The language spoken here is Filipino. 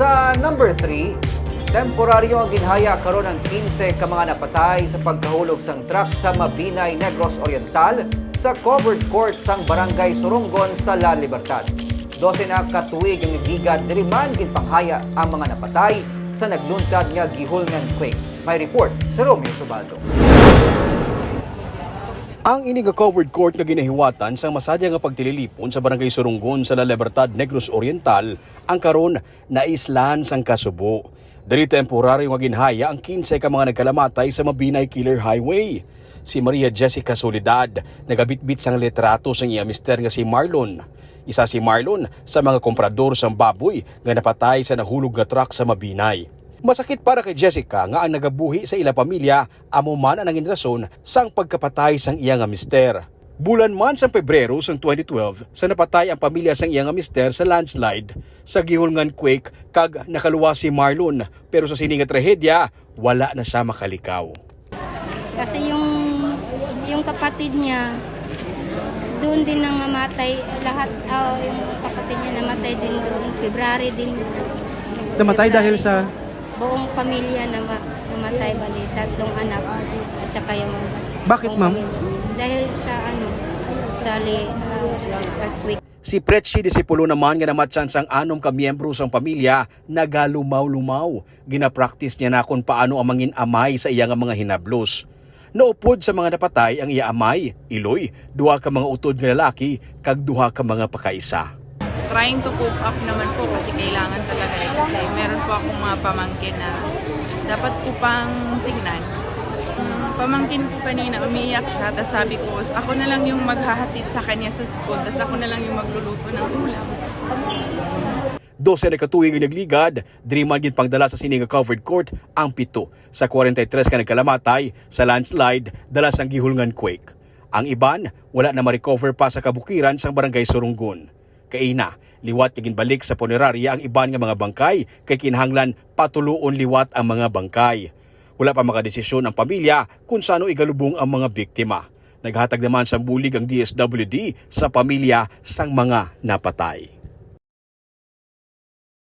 Sa number 3, temporaryo ang ginhaya karon ng 15 ka mga napatay sa pagkahulog sang truck sa Mabinay, Negros Oriental sa covered court sang Barangay Surungon sa La Libertad. 12 na katuig ang nagigad diriman ginpanghaya ang mga napatay sa nagluntad nga gihulngan quake. May report sa Romeo Subaldo. Ang ini nga covered court nga ginahiwatan sa masadya nga pagtililipon sa barangay Surungon sa La Libertad, Negros Oriental ang karon na islan sang kasubo. Diri temporaryo nga ginhaya ang 15 ka mga nagkalamatay sa Mabinay Killer Highway. Si Maria Jessica Soledad nagabitbit sang litrato sang iya mister nga si Marlon. Isa si Marlon sa mga komprador sang baboy nga napatay sa nahulog nga truck sa Mabinay. Masakit para kay Jessica nga ang nagabuhi sa ila pamilya amo man ang nangin rason sang pagkapatay sang iya nga mister. Bulan man sa Pebrero sang 2012 sa napatay ang pamilya sang iya nga mister sa landslide sa gihulngan quake kag nakaluwa si Marlon pero sa sini nga trahedya wala na siya makalikaw. Kasi yung yung kapatid niya doon din nang mamatay lahat ah, yung kapatid niya namatay din doon February din Namatay dahil sa buong pamilya na namatay bali tatlong anak at saka yung Bakit, buong ma'am? pamilya. dahil sa ano sa li, earthquake Si Pretsi Disipulo naman nga namatsan sang anom ka miyembro sang pamilya nagalumaw-lumaw. Gina-practice niya na kung paano ang mangin amay sa iya nga mga hinablos. Naupod sa mga napatay ang iya amay, iloy, duha ka mga utod nga lalaki, kag duha ka mga pakaisa. Trying to cope up naman po kasi kailangan talaga eh. Kasi meron po akong mga pamangkin na dapat ko pang tingnan. Mm, Pamangkin ko kanina, umiiyak siya. Tapos sabi ko, ako na lang yung maghahatid sa kanya sa school. Tapos ako na lang yung magluluto ng ulam. 12 na katuig ang nagligad, diri man gid pagdala sa sining nga covered court ang pito sa 43 ka nagkalamatay sa landslide dala sang gihulngan quake. Ang iban wala na ma-recover pa sa kabukiran sang barangay Surungon. Kaina, liwat nga ginbalik sa punerarya ang iban nga mga bangkay kay kinahanglan patuloon liwat ang mga bangkay. Wala pa makadesisyon ang pamilya kung sano igalubong ang mga biktima. Naghatag naman sa bulig ang DSWD sa pamilya sang mga napatay.